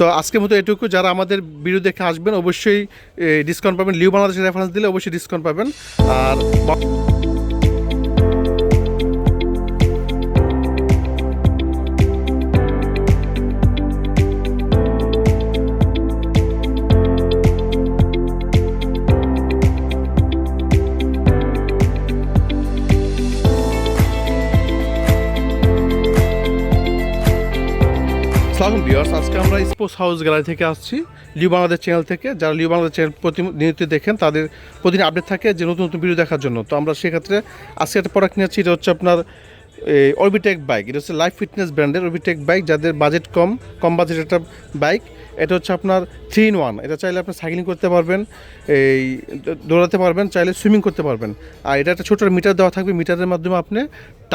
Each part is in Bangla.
তো আজকের মতো এটুকু। যারা আমাদের ভিডিও দেখে আসবেন, অবশ্যই ডিসকাউন্ট পাবেন। লিউ বাংলাদেশের রেফারেন্স দিলে অবশ্যই ডিসকাউন্ট পাবেন। আর ব- সালাম বিয়ার্স আজকে আমরা স্পোর্টস হাউস গ্যালারি থেকে আসছি। লিউ বাংলাদেশ চ্যানেল থেকে। যারা লিউ বাংলাদেশ চ্যানেল প্রতিনিয়ত দেখেন, তাদের প্রতিদিন আপডেট থাকে যে নতুন নতুন ভিডিও দেখার জন্য। তো আমরা সেক্ষেত্রে আজকে একটা প্রোডাক্ট নিয়েছি এটা হচ্ছে আপনার অরবিটেক বাইক এটা হচ্ছে লাইফ ফিটনেস ব্র্যান্ডের অরবিটেক বাইক যাদের বাজেট কম কম বাজেট একটা বাইক এটা হচ্ছে আপনার থ্রি ইন ওয়ান এটা চাইলে আপনি সাইক্লিং করতে পারবেন, এই, দৌড়াতে পারবেন, চাইলে সুইমিং করতে পারবেন। আর এটা একটা ছোটো মিটার দেওয়া থাকবে মিটারের মাধ্যমে আপনি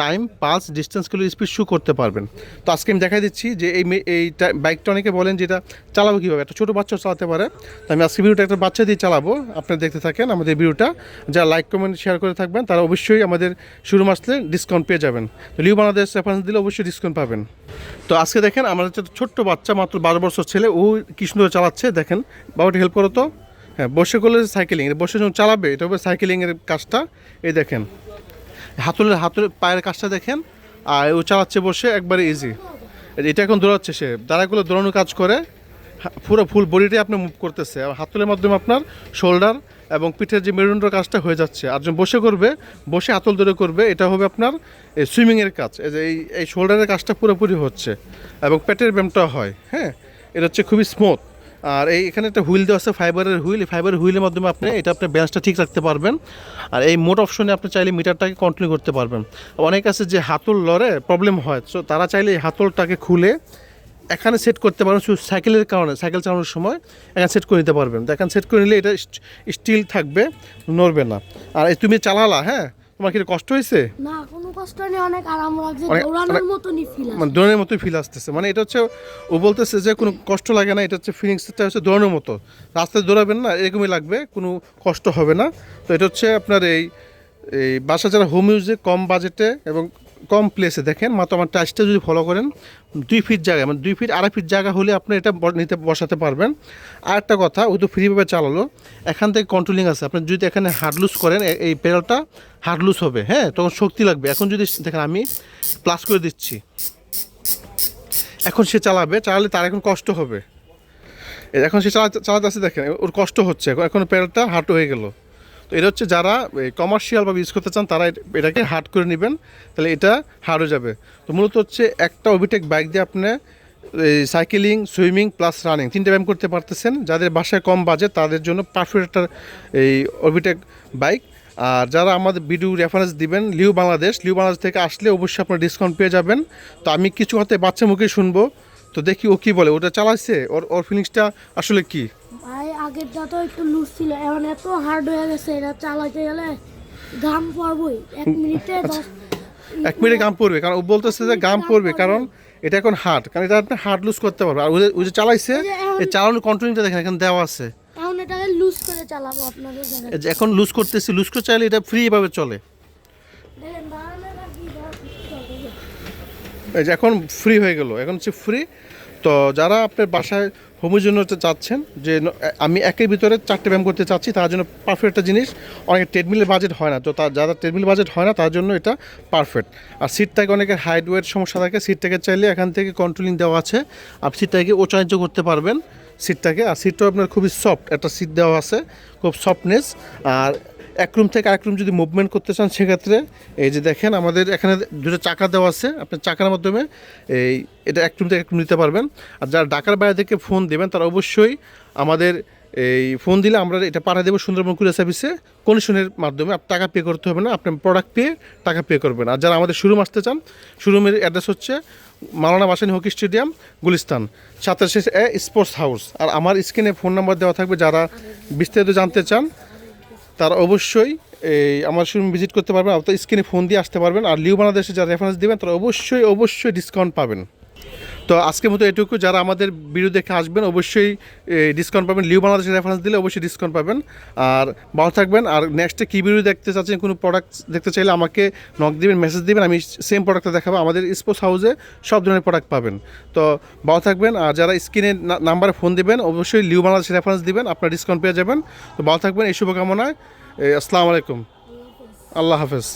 টাইম পাস ডিস্টেন্সগুলো স্পিড শু করতে পারবেন। তো আজকে আমি দেখাই দিচ্ছি যে এই এই বাইকটা অনেকে বলেন যে এটা চালাবো কীভাবে? একটা ছোটো বাচ্চা চালাতে পারে। তো আমি আজকে ভিডিওটা একটা বাচ্চা দিয়ে চালাবো। আপনারা দেখতে থাকেন আমাদের ভিডিওটা। যারা লাইক কমেন্ট শেয়ার করে থাকবেন, তারা অবশ্যই আমাদের শুরু মাসলে ডিসকাউন্ট পেয়ে যাবেন। তো লিউ বাংলাদেশ রেফারেন্স দিলে অবশ্যই ডিসকাউন্ট পাবেন। তো আজকে দেখেন আমাদের একটা ছোট্ট বাচ্চা, মাত্র বারো বছর ছেলে, ও কি সুন্দর চালাচ্ছে, দেখেন। বাবাটি হেল্প করো তো। হ্যাঁ বসে করলে সাইকেলিং বসে যখন চালাবে, এটা হবে সাইকেলিংয়ের কাজটা। এই দেখেন, হাতুলের হাতুলের পায়ের কাজটা দেখেন, আর ও চালাচ্ছে বসে, একবারে ইজি এটা এখন দৌড়াচ্ছে সে দাঁড়াগুলো দৌড়ানোর কাজ করে। পুরো ফুল বডিটাই আপনি মুভ করতেছে। হাতুলের মাধ্যমে আপনার শোল্ডার এবং পিঠের যে মেরুদণ্ডের কাজটা হয়ে যাচ্ছে। আর যখন বসে করবে, বসে হাতল ধরে করবে, এটা হবে আপনার এই সুইমিংয়ের কাজ। এই যে এই এই শোল্ডারের কাজটা পুরোপুরি হচ্ছে এবং পেটের ব্যায়ামটা হয় হ্যাঁ? এটা হচ্ছে খুবই স্মুথ আর এই এখানে একটা হুইল দেওয়া আছে ফাইবারের হুইল। ফাইবারের হুইলের মাধ্যমে আপনি, এটা আপনার ব্যালেন্সটা ঠিক রাখতে পারবেন। আর এই মোট অপশনে আপনি চাইলে মিটারটাকে কন্টিনিউ করতে পারবেন। অনেক আছে যে হাতল লড়ে প্রবলেম হয় সো তারা চাইলে এই হাতলটাকে খুলে এখানে সেট করতে পারবেন শুধু সাইকেলের কারণে সাইকেল চালানোর সময় এখানে সেট করে নিতে পারবেন। তো এখানে সেট করে নিলে এটা স্টিল থাকবে নড়বে না। আর এই তুমি চালালা হ্যাঁ? তোমার কি কষ্ট হয়েছে? না কোনো কষ্ট নেই অনেক আরাম লাগছে দৌড়ানোর মতনই ফিল মানে দৌড়ানোর মতোই ফিল আসতেছে। মানে এটা হচ্ছে ও বলতেছে যে কোনো কষ্ট লাগে না এটা হচ্ছে ফিলিংসটা হচ্ছে দৌড়ানোর মতো। রাস্তায় দৌড়াবেন না এরকমই লাগবে কোনো কষ্ট হবে না। তো এটা হচ্ছে আপনার এই এই বাসা যারা হোম ইউজে কম বাজেটে এবং কম প্লেসে দেখেন মাত্র আমার টাচটা যদি ফলো করেন, দুই ফিট জায়গা মানে দুই ফিট আড়াই ফিট জায়গা হলে আপনি এটা নিতে, বসাতে পারবেন। আর একটা কথা ওই তো ফ্রিভাবে চালালো, এখান থেকে কন্ট্রোলিং আছে। আপনি যদি এখানে হার্ড লুজ করেন এই পেডালটা হার্ড লুজ হবে হ্যাঁ? তখন শক্তি লাগবে। এখন যদি দেখেন, আমি প্লাস করে দিচ্ছি। এখন সে চালাবে, চালালে তার এখন কষ্ট হবে। এখন সে চালাতে চালাতে আসছে দেখেন, ওর কষ্ট হচ্ছে। এখন প্যাডেলটা হার্ট হয়ে গেল। তো এটা হচ্ছে যারা কমার্শিয়ালভাবে ইউজ করতে চান, তারা এটাকে হার্ড করে নেবেন, তাহলে এটা হার্ড হয়ে যাবে। তো মূলত হচ্ছে একটা ওবিটেক বাইক দিয়ে আপনি সাইকেলিং সুইমিং প্লাস রানিং তিনটে ব্যায়াম করতে পারতেছেন। যাদের বাসায় কম বাজে তাদের জন্য পারফেক্ট একটা, এই ওবিটেক বাইক আর যারা আমাদের ভিডিও রেফারেন্স দিবেন লিউ বাংলাদেশ লিউ বাংলাদেশ থেকে আসলে অবশ্যই আপনারা ডিসকাউন্ট পেয়ে যাবেন। তো আমি কিছু হাতে বাচ্চা মুখে শুনব, তো দেখি ও কী বলে, ওটা চালাচ্ছে ওর ওর ফিলিংসটা আসলে কি? ভাই আগেরটা তো একটু লুজ ছিল এখন এত হার্ড হয়ে গেছে এটা চালাতে গেলে ঘাম পড়বই। এক মিনিটে এক মিনিটে গাম পড়বে কারণ ও বলতেছে যে গাম পড়বে কারণ এটা এখন হার্ড কারণ এটা আপনি হার্ড লুজ করতে পারবে আর ও যে- চালাইছে এই চালানোর কন্ট্রোলিংটা দেখেন এখানে দেওয়া আছে। এখন এটাকে লুজ করে চালাবো আপনাদের জায়গায় এই যে এখন লুজ করতেছি লুজ করে চাইলে এটা চলে। আর কি চলবে। এই যে এখন ফ্রি হয়ে গেল এখন হচ্ছে ফ্রি তো যারা আপনার বাসায় হোমের জন্য হচ্ছে চাচ্ছেন যে আমি একের ভিতরে চারটে ব্যায়াম করতে চাচ্ছি, তার জন্য পারফেক্ট একটা জিনিস। অনেক ট্রেডমিলের বাজেট হয় না, তো তার যারা ট্রেডমিল বাজেট হয় না, তার জন্য এটা পারফেক্ট আর সিটটাকে অনেকের হাইট ওয়েট সমস্যা থাকে সিটটাকে চাইলে এখান থেকে কন্ট্রোলিং দেওয়া আছে। আর সিটটাকে উচ্চারিত করতে পারবেন সিটটাকে আর সিটটাও আপনার খুবই সফট একটা সিট দেওয়া আছে, খুব সফটনেস আর এক রুম থেকে আরেক রুম যদি মুভমেন্ট করতে চান, সেক্ষেত্রে এই যে দেখেন, আমাদের এখানে দুটো চাকা দেওয়া আছে। আপনার চাকার মাধ্যমে এই এটা এক রুম থেকে এক রুম নিতে পারবেন। আর যারা ঢাকার বাইরে থেকে ফোন দেবেন, তারা অবশ্যই আমাদের এই ফোন দিলে আমরা এটা পাঠিয়ে দেবো সুন্দরবন কুরিয়ার সার্ভিসে কন্ডিশনের মাধ্যমে আপনার টাকা পে করতে হবে না, আপনি প্রোডাক্ট পেয়ে টাকা পে করবেন। আর যারা আমাদের শোরুম আসতে চান শোরুমের অ্যাড্রেস হচ্ছে মালানা বাসানি হকি স্টেডিয়াম, গুলিস্তান। সাতাশ এ স্পোর্টস হাউস আর আমার স্ক্রিনে ফোন নাম্বার দেওয়া থাকবে, যারা বিস্তারিত জানতে চান তারা অবশ্যই এই আমার শোরুম ভিজিট করতে পারবেন আপনার স্ক্রিনে ফোন দিয়ে আসতে পারবেন, আর লিউ বাংলাদেশে যারা রেফারেন্স দেবেন, তারা অবশ্যই অবশ্যই ডিসকাউন্ট পাবেন। তো আজকের মতো এটুকু। যারা আমাদের ভিডিও দেখে আসবেন, অবশ্যই ডিসকাউন্ট পাবেন। লিউ বাংলাদেশের রেফারেন্স দিলে অবশ্যই ডিসকাউন্ট পাবেন। আর ভালো থাকবেন। আর নেক্সটে কী ভিডিও দেখতে চাচ্ছেন, কোনো প্রোডাক্ট দেখতে চাইলে আমাকে নক দিবেন মেসেজ দিবেন, আমি সেম প্রোডাক্টটা দেখাবো। আমাদের স্পোর্টস হাউসে সব ধরনের প্রোডাক্ট পাবেন। তো ভালো থাকবেন। আর যারা স্ক্রিনে নাম্বারে ফোন দিবেন, অবশ্যই লিউ বাংলাদেশের রেফারেন্স দিবেন, আপনার ডিসকাউন্ট পেয়ে যাবেন। তো ভালো থাকবেন, এই শুভকামনায়। আসসালামু আলাইকুম। আল্লাহ হাফেজ।